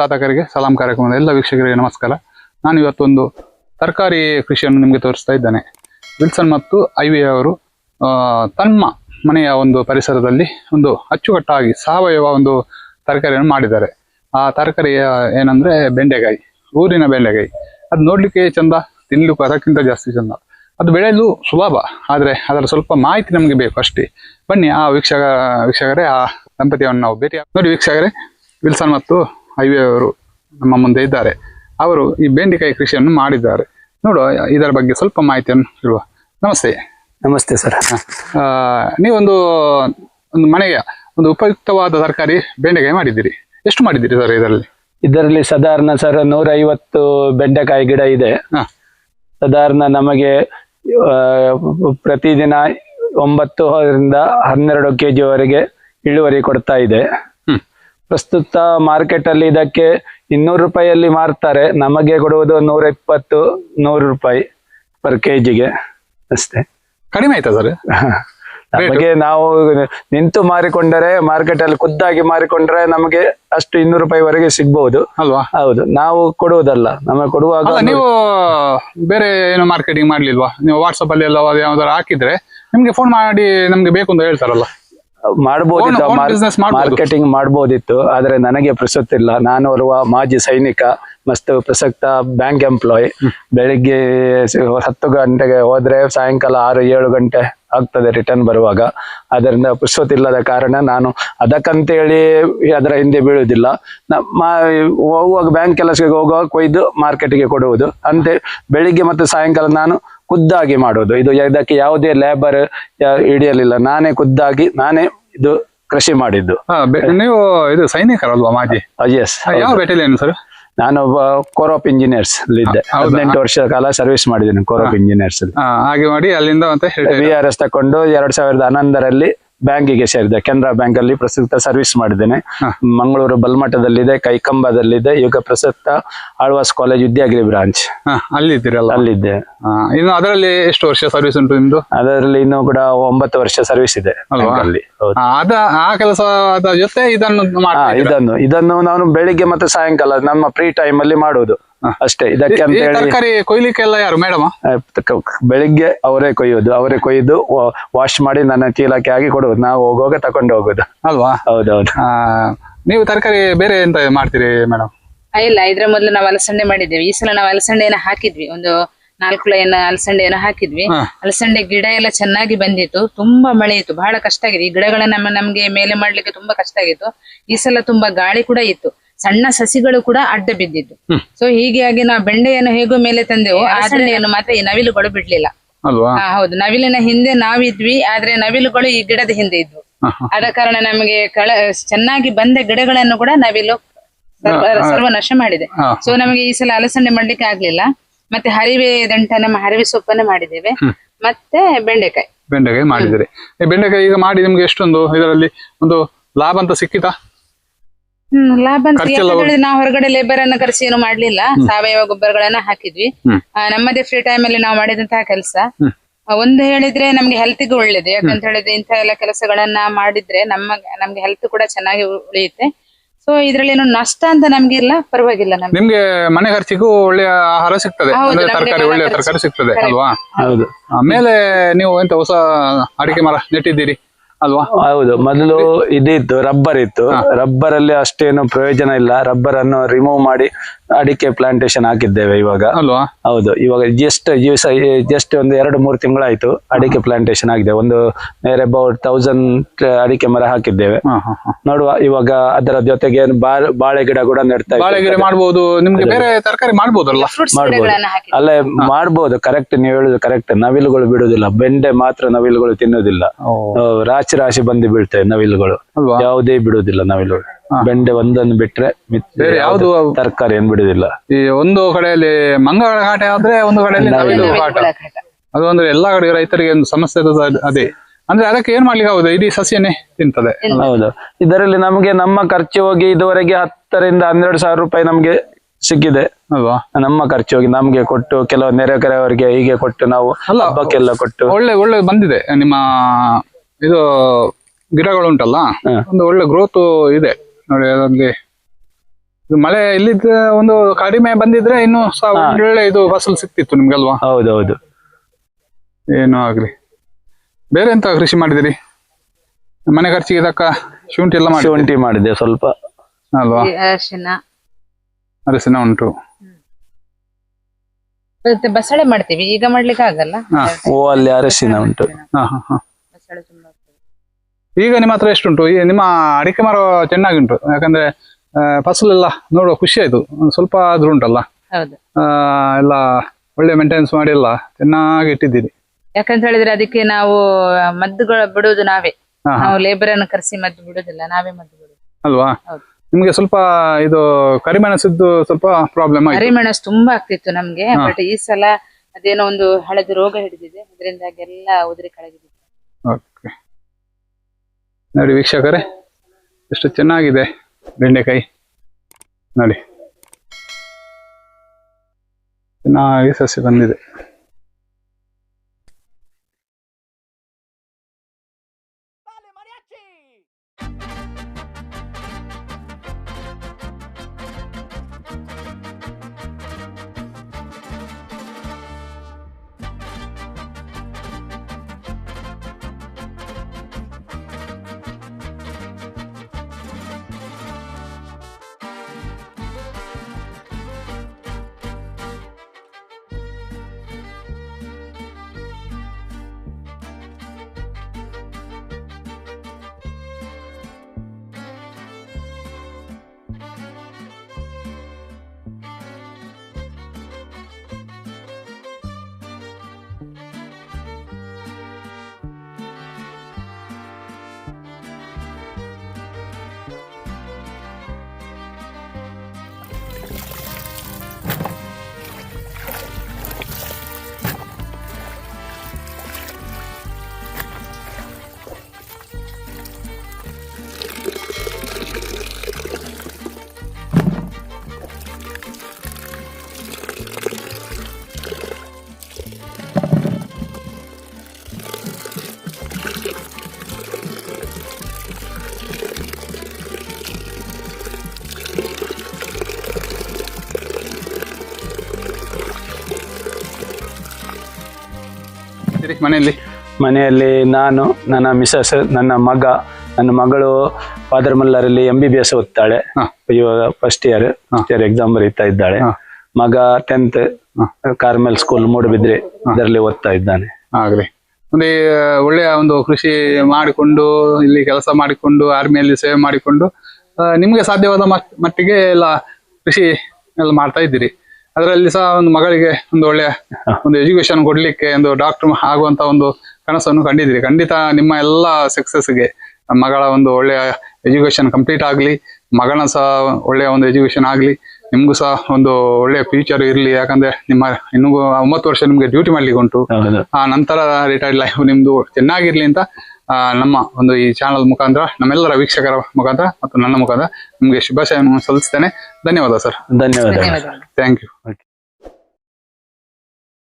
ಸಾಧಕರಿಗೆ ಸಲಾಂ ಕಾರ್ಯಕ್ರಮದ ಎಲ್ಲ ವೀಕ್ಷಕರಿಗೆ ನಮಸ್ಕಾರ. ನಾನು ಇವತ್ತೊಂದು ತರಕಾರಿ ಕೃಷಿಯನ್ನು ನಿಮಗೆ ತೋರಿಸ್ತಾ ಇದ್ದೇನೆ. ವಿಲ್ಸನ್ ಮತ್ತು ಐವಿ ಅವರು ತಮ್ಮ ಮನೆಯ ಒಂದು ಪರಿಸರದಲ್ಲಿ ಒಂದು ಅಚ್ಚುಕಟ್ಟಾಗಿ ಸಾವಯವ ಒಂದು ತರಕಾರಿಯನ್ನು ಮಾಡಿದ್ದಾರೆ. ಆ ತರಕಾರಿ ಏನಂದ್ರೆ ಬೆಂಡೆಕಾಯಿ, ಊರಿನ ಬೆಂಡೆಕಾಯಿ. ಅದು ನೋಡ್ಲಿಕ್ಕೆ ಚಂದ, ತಿನ್ಲಿಕ್ಕೂ ಅದಕ್ಕಿಂತ ಜಾಸ್ತಿ ಚಂದ. ಅದು ಬೆಳೆಯಲು ಸುಲಭ, ಆದರೆ ಅದರ ಸ್ವಲ್ಪ ಮಾಹಿತಿ ನಮಗೆ ಬೇಕು ಅಷ್ಟೇ. ಬನ್ನಿ ಆ ವೀಕ್ಷಕ, ವೀಕ್ಷಕರೇ, ಆ ದಂಪತಿಯನ್ನು ನಾವು ಭೇಟಿ ನೋಡಿ ವೀಕ್ಷಕರೇ, ವಿಲ್ಸನ್ ಮತ್ತು ಐವಿ ಅವರು ನಮ್ಮ ಮುಂದೆ ಇದ್ದಾರೆ. ಅವರು ಈ ಬೆಂಡೆಕಾಯಿ ಕೃಷಿಯನ್ನು ಮಾಡಿದ್ದಾರೆ. ನೋಡುವ ಇದರ ಬಗ್ಗೆ ಸ್ವಲ್ಪ ಮಾಹಿತಿಯನ್ನು ಹೇಳುವ. ನಮಸ್ತೆ. ನಮಸ್ತೆ ಸರ್. ಆ, ನೀವೊಂದು ಒಂದು ಮನೆಗೆ ಒಂದು ಉಪಯುಕ್ತವಾದ ತರಕಾರಿ ಬೆಂಡೆಕಾಯಿ ಮಾಡಿದ್ದೀರಿ. ಎಷ್ಟು ಮಾಡಿದ್ದೀರಿ ಸರ್ ಇದರಲ್ಲಿ? ಇದರಲ್ಲಿ ಸಾಧಾರಣ ಸರ್ ನೂರ ಐವತ್ತು ಬೆಂಡೆಕಾಯಿ ಗಿಡ ಇದೆ. ಹಾ. ಸಾಧಾರಣ ನಮಗೆ ಪ್ರತಿದಿನ ಪ್ರತಿದಿನ ಒಂಬತ್ತು ಹನ್ನೆರಡು ಕೆ ಜಿವರೆಗೆ ಇಳುವರಿ ಕೊಡ್ತಾ ಇದೆ. ಪ್ರಸ್ತುತ ಮಾರ್ಕೆಟ್ ಅಲ್ಲಿ ಇದಕ್ಕೆ ಇನ್ನೂರು ರೂಪಾಯಿಯಲ್ಲಿ ಮಾರ್ತಾರೆ. ನಮಗೆ ಕೊಡುವುದು ನೂರ ಇಪ್ಪತ್ತು ನೂರು ರೂಪಾಯಿ ಪರ್ ಕೆ ಜಿಗೆ ಅಷ್ಟೇ. ಕಡಿಮೆ ಆಯ್ತಾ ಸರ್ ನಮಗೆ ನಾವು ನಿಂತು ಮಾರಿಕೊಂಡರೆ ಮಾರ್ಕೆಟ್ ಅಲ್ಲಿ ಖುದ್ದಾಗಿ ಮಾರಿಕೊಂಡ್ರೆ ನಮಗೆ ಅಷ್ಟು ಇನ್ನೂರು ರೂಪಾಯಿವರೆಗೆ ಸಿಗ್ಬಹುದು ಅಲ್ವಾ? ಹೌದು. ನಾವು ಕೊಡುವುದಲ್ಲ. ನಮಗೆ ಕೊಡುವಾಗ ನೀವು ಬೇರೆ ಏನು ಮಾರ್ಕೆಟಿಂಗ್ ಮಾಡ್ಲಿಲ್ವಾ? ನೀವು ವಾಟ್ಸಪ್ ಅಲ್ಲಿ ಎಲ್ಲ ಯಾವ್ದಾರು ಹಾಕಿದ್ರೆ ನಿಮ್ಗೆ ಫೋನ್ ಮಾಡಿ ನಮ್ಗೆ ಬೇಕು ಅಂತ ಹೇಳ್ತಾರಲ್ಲ. ಮಾಡಬಹುದಿತ್ತು. ಮಾರ್ಕೆಟಿಂಗ್ ಮಾಡಬಹುದಿತ್ತು ಆದ್ರೆ ನನಗೆ ಪ್ರಸಕ್ತಿಲ್ಲ. ನಾನು ಓರ್ವ ಮಾಜಿ ಸೈನಿಕ ಮಸ್ತ್ ಪ್ರಸಕ್ತ ಬ್ಯಾಂಕ್ ಎಂಪ್ಲಾಯ್ ಬೆಳಿಗ್ಗೆ ಹತ್ತು ಗಂಟೆಗೆ ಹೋದ್ರೆ ಸಾಯಂಕಾಲ ಆರು ಏಳು ಗಂಟೆ ಆಗ್ತದೆ ರಿಟರ್ನ್ ಬರುವಾಗ. ಅದರಿಂದ ಪುರ್ಸೊತ್ತಿಲ್ಲದ ಕಾರಣ ನಾನು ಅದಕ್ಕಂತೇಳಿ ಅದರ ಹಿಂದೆ ಬೀಳುವುದಿಲ್ಲ. ನಮ್ಮ ಹೋಗುವಾಗ ಬ್ಯಾಂಕ್ ಕೆಲಸಕ್ಕೆ ಹೋಗುವಾಗ ಕೊಯ್ದು ಮಾರ್ಕೆಟ್ಗೆ ಕೊಡುವುದು. ಅಂತೆ ಬೆಳಿಗ್ಗೆ ಮತ್ತು ಸಾಯಂಕಾಲ ನಾನು ಖುದ್ದಾಗಿ ಮಾಡೋದು ಇದು ಇದಕ್ಕೆ ಯಾವುದೇ ಲೇಬರ್ ಹಿಡಿಯಲಿಲ್ಲ. ನಾನೇ ಖುದ್ದಾಗಿ ನಾನೇ ಇದು ಕೃಷಿ ಮಾಡಿದ್ದು. ನೀವು ಇದು ಸೈನಿಕರಲ್ವಾ ಮಾಜಿ? ಎಸ್ ಯಾವ ಬೆಟಲಿಯನ್ ಸರ್? ನಾನು ಕೋರೋಪ್ ಇಂಜಿನಿಯರ್ಸ್ ಇದ್ದೆ. ಹೌದಾ? ಹದಿನೆಂಟು ವರ್ಷ ಕಾಲ ಸರ್ವಿಸ್ ಮಾಡಿದ್ದೀನಿ ಕೋರೋಪ್ ಇಂಜಿನಿಯರ್ಸ್ ಅಲ್ಲಿ. ಹಾಗೆ ಮಾಡಿ ಅಲ್ಲಿಂದ ಮತ್ತೆ ಬಿ ಆರ್ ಎಸ್ ತಕೊಂಡು ಎರಡ್ ಸಾವಿರದ ಹನ್ನೊಂದರಲ್ಲಿ ಬ್ಯಾಂಕಿಗೆ ಸೇರಿದೆ. ಕೆನರಾ ಬ್ಯಾಂಕ್ ಅಲ್ಲಿ ಪ್ರಸ್ತುತ ಸರ್ವಿಸ್ ಮಾಡಿದ್ದೇನೆ. ಮಂಗಳೂರು ಬಲ್ಮಠದಲ್ಲಿದೆ ಕೈಕಂಬದಲ್ಲಿದೆ ಈಗ ಪ್ರಸಕ್ತ ಆಳ್ವಾಸ್ ಕಾಲೇಜ್ ವಿದ್ಯಾಗಿರಿ ಬ್ರಾಂಚ್. ಅಲ್ಲಿದ್ದೀರಲ್ಲ? ಅಲ್ಲಿ ಅಲ್ಲಿದ್ದೆ ಇನ್ನು ಅದರಲ್ಲಿ ಎಷ್ಟು ವರ್ಷ ಸರ್ವಿಸ್ ಉಂಟು ನಿಮ್ದು? ಅದರಲ್ಲಿ ಇನ್ನು ಕೂಡ ಒಂಬತ್ತು ವರ್ಷ ಸರ್ವಿಸ್ ಇದೆ ಅಲ್ಲಿ ಅದ ಆ ಕೆಲಸದ ಜೊತೆ ಇದನ್ನು? ಇದನ್ನು ಇದನ್ನು ನಾನು ಬೆಳಿಗ್ಗೆ ಮತ್ತೆ ಸಾಯಂಕಾಲ ನಮ್ಮ ಫ್ರೀ ಟೈಮ್ ಅಲ್ಲಿ ಮಾಡುವುದು. ಅಷ್ಟೇ. ಇದಕ್ಕೆ ಅಂತ ಹೇಳಿ ತರಕಾರಿ ಕೊಯ್ಲಿಕ್ಕೆಲ್ಲ ಯಾರು ಮೇಡಮ್? ಬೆಳಿಗ್ಗೆ ಅವರೇ ಕೊಯ್ಯೋದು. ಅವರೇ ಕೊಯ್ದು ವಾಶ್ ಮಾಡಿ ನನ್ನ ಚೀಲಕ್ಕೆ ಆಗಿ ಕೊಡುವುದು. ನಾವು ಹೋಗುವಾಗ ತಕೊಂಡು ಹೋಗೋದು ಅಲ್ವಾ? ಹೌದೌದು. ನೀವು ತರಕಾರಿ ಬೇರೆ ಎಂತ ಮಾಡ್ತೀರಿ ಮೇಡಮ್? ಇಲ್ಲ ಇದ್ರ ಮೊದಲು ನಾವು ಅಲಸಂಡೆ ಮಾಡಿದ್ದೇವೆ. ಈ ಸಲ ನಾವು ಅಲಸಂಡೆನ ಹಾಕಿದ್ವಿ. ಒಂದು ನಾಲ್ಕು ಲೈನ್ ಅಲಸಂಡೆಯನ್ನು ಹಾಕಿದ್ವಿ. ಅಲಸಂಡೆ ಗಿಡ ಎಲ್ಲ ಚೆನ್ನಾಗಿ ಬಂದಿತ್ತು. ತುಂಬಾ ಮಳೆ ಇತ್ತು. ಬಹಳ ಕಷ್ಟ ಆಗಿದೆ. ಈ ಗಿಡಗಳನ್ನ ನಮ್ಮ ನಮ್ಗೆ ಮೇಲೆ ಮಾಡ್ಲಿಕ್ಕೆ ತುಂಬಾ ಕಷ್ಟ ಆಗಿತ್ತು. ಈ ಸಲ ತುಂಬಾ ಗಾಳಿ ಕೂಡ ಇತ್ತು. ಸಣ್ಣ ಸಸಿಗಳು ಕೂಡ ಅಡ್ಡ ಬಿದ್ದಿದ್ದು. ಸೊ ಹೀಗಾಗಿ ನಾವು ಬೆಂಡೆಯನ್ನು ಹೇಗೋ ಮೇಲೆ ತಂದೆವು. ಅಲಸಂಡೆಯನ್ನು ಮಾತ್ರ ಈ ನವಿಲುಗಳು ಬಿಡ್ಲಿಲ್ಲ. ಅಲ್ವಾ? ಹೌದು. ನವಿಲಿನ ಹಿಂದೆ ನಾವಿದ್ವಿ ಆದ್ರೆ ನವಿಲುಗಳು ಈ ಗಿಡದ ಹಿಂದೆ ಇದ್ವು. ಆದ ಕಾರಣ ನಮಗೆ ಕಳ ಚೆನ್ನಾಗಿ ಬಂದ ಗಿಡಗಳನ್ನು ಕೂಡ ನವಿಲು ಸರ್ವ- ಸರ್ವನಾಶ ಮಾಡಿದೆ. ಸೊ ನಮಗೆ ಈ ಸಲ ಅಲಸಂಡೆ ಮಾಡ್ಲಿಕ್ಕೆ ಆಗ್ಲಿಲ್ಲ. ಮತ್ತೆ ಹರಿವೆ ದಂಟ ನಮ್ಮ ಹರಿವೆ ಸೊಪ್ಪನ್ನ ಮಾಡಿದ್ದೇವೆ. ಮತ್ತೆ ಬೆಂಡೆಕಾಯಿ. ಬೆಂಡೆಕಾಯಿ ಮಾಡಿದ್ರೆ ಈ ಬೆಂಡೆಕಾಯಿ ಈಗ ಮಾಡಿ ನಿಮ್ಗೆ ಎಷ್ಟೊಂದು ಇದರಲ್ಲಿ ಒಂದು ಲಾಭ ಅಂತ ಸಿಕ್ಕಿತಾ? ಹ್ಮ್ ಲಾಭ ಅಂತ ಖರ್ಚೆಲ್ಲ ಯಾಕಂತ ಹೇಳಿದ್ರೆ ನಾವು ಹೊರಗಡೆ ಲೇಬರ್ ಅನ್ನ ಕರೆಸಿ ಏನು ಮಾಡ್ಲಿಲ್ಲ. ಸಾವಯವ ಗೊಬ್ಬರಗಳನ್ನ ಹಾಕಿದ್ವಿ. ಹ್ಮ್. ಆ, ನಮ್ಮದೇ ಫ್ರೀ ಟೈಮ್ ಅಲ್ಲಿ ನಾವು ಮಾಡಿದಂತಹ ಕೆಲಸ. ಹ್ಮ್. ಒಂದು ಹೇಳಿದ್ರೆ ನಮ್ಗೆ ಹೆಲ್ತ್ಗೆ ಒಳ್ಳೇದು. ಯಾಕಂತ ಹೇಳಿದ್ರೆ ಇಂತ ಎಲ್ಲ ಕೆಲಸಗಳನ್ನ ಮಾಡಿದ್ರೆ ನಮ್ಮ ನಮ್ಗೆ ಹೆಲ್ತ್ ಕೂಡ ಚೆನ್ನಾಗಿ ಉ- ಉಳಿಯುತ್ತೆ. ಸೊ ಇದ್ರಲ್ಲಿ ಏನು ನಷ್ಟ ಅಂತ ನಮ್ಗೆ ಇಲ್ಲ ಪರವಾಗಿಲ್ಲ ನಮ್ಗೆ. ನಿಮ್ಗೆ ಮನೆ ಖರ್ಚಿಗೂ ಒಳ್ಳೆಯ ಆಹಾರ ಸಿಗ್ತದೆ. ಹೌದು, ಅಂದ್ರೆ ನಮ್ಗೆ ತರಕಾರಿ ಮನೆ ಒಳ್ಳೆಯ ಖರ್ಚು. ತರಕಾರಿ ಸಿಗ್ತದೆ Correct. ಅಲ್ವಾ? ಹೌದು. ಆಮೇಲೆ ನೀವು ಎಂತ ಹೊಸ ಅಡಿಕೆ ಮರ ನೆಟ್ಟಿದ್ದೀರಿ? ಅಲ್ವಾ? ಹೌದು ಮೊದಲು ಇದಿತ್ತು ರಬ್ಬರ್ ಇತ್ತು. ರಬ್ಬರ್ ಅಲ್ಲಿ ಅಷ್ಟೇನು ಪ್ರಯೋಜನ ಇಲ್ಲ. ರಬ್ಬರ್ ಅನ್ನು ರಿಮೂವ್ ಮಾಡಿ ಅಡಿಕೆ ಪ್ಲಾಂಟೇಶನ್ ಹಾಕಿದ್ದೇವೆ ಇವಾಗ. ಅಲ್ವಾ? ಹೌದು ಇವಾಗ ಜಸ್ಟ್ ಜಸ್ಟ್ ಒಂದು ಎರಡು ಮೂರು ತಿಂಗಳಾಯ್ತು ಅಡಿಕೆ ಪ್ಲಾಂಟೇಶನ್ ಆಗಿದೆ ಒಂದು ನೇರ್ ಅಬೌಟ್ ತೌಸಂಡ್ ಅಡಿಕೆ ಮರ ಹಾಕಿದ್ದೇವೆ. ನೋಡುವ ಇವಾಗ ಅದರ ಜೊತೆಗೆ ಬಾಳೆ ಗಿಡ ಕೂಡ ನೆಡ್ತಾ ನಿಮ್ಗೆ ಬೇರೆ ತರಕಾರಿ ಮಾಡ್ಬೋದು. ಅಲ್ಲೇ ಮಾಡ್ಬೋದು ಕರೆಕ್ಟ್ ನೀವು ಹೇಳುದು ಕರೆಕ್ಟ್ ನವಿಲುಗಳು ಬಿಡುದಿಲ್ಲ ಬೆಂಡೆ ಮಾತ್ರ ನವಿಲುಗಳು ತಿನ್ನೋದಿಲ್ಲ ರಾಶಿ ರಾಶಿ ಬಂದು ಬೀಳ್ತವೆ ನವಿಲುಗಳು. ಅಲ್ವಾ? ಯಾವುದೇ ಬಿಡುವುದಿಲ್ಲ ನವಿಲುಗಳು. ಬೆಂಡೆ ಒಂದನ್ನು ಬಿಟ್ರೆ ಬೇರೆ ಯಾವ್ದು ತರಕಾರಿ ಏನ್ ಬಿಡುದಿಲ್ಲ. ಈ ಒಂದು ಕಡೆಯಲ್ಲಿ ಮಂಗಳ ಕಾಟ ಆದ್ರೆ ಒಂದು ಕಡೆಯಲ್ಲಿ ನವಿಲು ಕಾಟ ಅದು ಅಂದ್ರೆ ಎಲ್ಲಾ ಕಡೆ ರೈತರಿಗೆ ಒಂದು ಸಮಸ್ಯೆ ಇರೋದು ಅದ್- ಅದೇ. ಅಂದ್ರೆ ಅದಕ್ಕೆ ಏನ್ ಮಾಡ್ಲಿಕ್ಕೆ ಹೌದು ಇಡೀ ಸಸ್ಯನೇ ತಿಂತದೆ. ಹೌದು. ಇದರಲ್ಲಿ ನಮಗೆ ನಮ್ಮ ಖರ್ಚು ಹೋಗಿ ಇದುವರೆಗೆ ಹತ್ತರಿಂದ ಹನ್ನೆರಡು ಸಾವಿರ ರೂಪಾಯಿ ನಮ್ಗೆ ಸಿಕ್ಕಿದೆ. ಅಲ್ವಾ ನಮ್ಮ ಖರ್ಚು ಹೋಗಿ ನಮ್ಗೆ ಕೊಟ್ಟು ಕೆಲವು ನೆರೆ ಕೆರೆಯವರಿಗೆ ಹೀಗೆ ಕೊಟ್ಟು ನಾವು ಅಲ್ಲ. ಹಬ್ಬಕ್ಕೆಲ್ಲ ಕೊಟ್ಟು. ಒಳ್ಳೆ ಒಳ್ಳೆ ಬಂದಿದೆ. ನಿಮ್ಮ ಇದು ಗಿಡಗಳು ಉಂಟಲ್ಲ ಒಂದು ಒಳ್ಳೆ ಗ್ರೋತ್ ಇದೆ. ನೋಡಿ ಅದೊಂದು. ಇದು ಮಳೆ ಇಲ್ಲಿದ್ದ ಒಂದು ಕಡಿಮೆ ಬಂದಿದ್ರೆ ಇನ್ನು ಸಹ. ಒಳ್ಳೆ ಇದು ಫಸಲು ಸಿಕ್ತಿತ್ತು ನಿಮ್ಗಲ್ವಾ? ಹೌದೌದು. ಏನು ಆಗ್ಲಿ. ಬೇರೆ ಎಂತ ಕೃಷಿ ಮಾಡಿದಿರಿ? ಮನೆ ಖರ್ಚಿಗೆ ತಕ್ಕ ಶುಂಠಿ ಎಲ್ಲ ಮಾಡಿ ಶುಂಠಿ ಮಾಡಿದೆ ಸ್ವಲ್ಪ. ಅಲ್ವಾ? ಅರಿಶಿನ. ಅರಿಶಿನ ಅರಸಿನ ಉಂಟು ಮತ್ತೆ ಬಸಳೆ ಮಾಡ್ತೀವಿ ಈಗ ಮಾಡ್ಲಿಕ್ಕೆ ಆಗಲ್ಲ ಹಾ. ಓ ಅಲ್ಲಿ ಅರಿಶಿನ ಉಂಟು. ಹಾ ಹಾ ಹಾ. ಬಸಳೆ. ಈಗ ನಿಮ್ಮ ಹತ್ರ ಎಷ್ಟುಂಟು? ಈ ನಿಮ್ಮ ಅಡಿಕೆ ಮರ ಚೆನ್ನಾಗಿ ಉಂಟು ಯಾಕಂದ್ರೆ ಫಸಲೆಲ್ಲ ನೋಡುವ ಖುಷಿ ಆಯ್ತು. ಸ್ವಲ್ಪ ಆದ್ರೂ ಉಂಟಲ್ಲ. ಎಲ್ಲ ಒಳ್ಳೆ ಮೇಂಟೆನೆನ್ಸ್ ಮಾಡಿ ಎಲ್ಲ ಚೆನ್ನಾಗಿ ಇಟ್ಟಿದ್ದೀರಿ. ಯಾಕಂತ ಹೇಳಿದ್ರೆ ಅದಕ್ಕೆ ನಾವು ಮದ್ದುಗಳು ಬಿಡುವುದು ನಾವೇ. ನಾವು ಲೇಬರ್ ಅನ್ನು ಕರೆಸಿ ಮದ್ದು ಬಿಡುದಿಲ್ಲ ನಾವೇ ಮದ್ದು ಬಿಡುದು ಅಲ್ವಾ. ನಿಮ್ಗೆ ಸ್ವಲ್ಪ ಇದು ಕರಿಮೆಣಸಿದ್ದು ಸ್ವಲ್ಪ ಪ್ರಾಬ್ಲಮ್ ಆಯ್ತು. ಹರಿಮೆಣಸು ತುಂಬಾ ಆಗ್ತಿತ್ತು ನಮ್ಗೆ. ಬಟ್ ಈ ಸಲ ಅದೇನೋ ಒಂದು ಹಳದಿ ರೋಗ ಹಿಡಿದಿದೆ. ಅದರಿಂದಾಗಿ ಎಲ್ಲ ಉದುರಿ ಕಳೆದಿದೆ. ಓಕೆ ನೋಡಿ ವೀಕ್ಷಕರೇ ಎಷ್ಟು ಚೆನ್ನಾಗಿದೆ ಬೆಂಡೆಕಾಯಿ ನೋಡಿ. ಚೆನ್ನಾಗಿ ಸಸಿ ಬಂದಿದೆ. ಇರಿ ಮನೆಯಲ್ಲಿ? ಮನೆಯಲ್ಲಿ ನಾನು ನನ್ನ ಮಿಸಸ್ ನನ್ನ ಮಗ ನನ್ನ ಮಗಳು ಫಾದರ್ ಮಲ್ಲರಲ್ಲಿ ಎಂ ಬಿ ಬಿ ಎಸ್ ಓದ್ತಾಳೆ. ಇವಾಗ first year first year exam ಬರೀತಾ ಇದ್ದಾಳೆ. ಮಗ ಟೆಂತ್ ಕಾರ್ಮೆಲ್ ಸ್ಕೂಲ್ ಮೂಡಬಿದ್ರೆ ಅದರಲ್ಲಿ ಓದ್ತಾ ಇದ್ದಾನೆ. ಆಗ್ಲಿ. ಒಂದು ಒಳ್ಳೆಯ ಒಂದು ಕೃಷಿ ಮಾಡಿಕೊಂಡು ಇಲ್ಲಿ ಕೆಲಸ ಮಾಡಿಕೊಂಡು ಆರ್ಮಿಯಲ್ಲಿ ಸೇವೆ ಮಾಡಿಕೊಂಡು ನಿಮಗೆ ಸಾಧ್ಯವಾದ ಮಟ್- ಮಟ್ಟಿಗೆ ಎಲ್ಲ ಕೃಷಿ ಎಲ್ಲ ಮಾಡ್ತಾ ಇದ್ದೀರಿ. ಅದರಲ್ಲಿ ಸಹ ಒಂದು ಮಗಳಿಗೆ ಒಂದು ಒಳ್ಳೆಯ ಒಂದು ಎಜುಕೇಶನ್ ಕೊಡ್ಲಿಕ್ಕೆ ಒಂದು ಡಾಕ್ಟರ್ ಆಗುವಂತ ಒಂದು ಕನಸನ್ನು ಕಂಡಿದ್ದೀರಿ. ಖಂಡಿತ ನಿಮ್ಮ ಎಲ್ಲ ಸಕ್ಸಸ್ಗೆ ಮಗಳ ಒಂದು ಒಳ್ಳೆಯ ಎಜುಕೇಶನ್ ಕಂಪ್ಲೀಟ್ ಆಗಲಿ ಮಗನ ಸಹ ಒಳ್ಳೆಯ ಒಂದು ಎಜುಕೇಶನ್ ಆಗಲಿ ನಿಮಗೂ ಸಹ ಒಂದು ಒಳ್ಳೆಯ ಫ್ಯೂಚರ್ ಇರಲಿ. ಯಾಕಂದ್ರೆ ನಿಮ್ಮ ಇನ್ನೂ ಒಂಬತ್ತು ವರ್ಷ ನಿಮಗೆ ಡ್ಯೂಟಿ ಮಾಡ್ಲಿಕ್ಕೆ ಉಂಟು. ಆ ನಂತರ ರಿಟೈರ್ಡ್ ಲೈಫ್ ನಿಮ್ದು ಚೆನ್ನಾಗಿರ್ಲಿ ಅಂತ ನಮ್ಮ ಒಂದು ಈ ಚಾನಲ್ ಮುಖಾಂತರ ನಮ್ಮೆಲ್ಲರ ವೀಕ್ಷಕರ ಮುಖಾಂತರ ಮತ್ತು ನನ್ನ ಮುಖಾಂತರ ನಿಮಗೆ ಶುಭಾಶಯವನ್ನು ಸಲ್ಲಿಸ್ತೇನೆ. ಧನ್ಯವಾದ ಸರ್. ಧನ್ಯವಾದ ಥ್ಯಾಂಕ್ ಯು.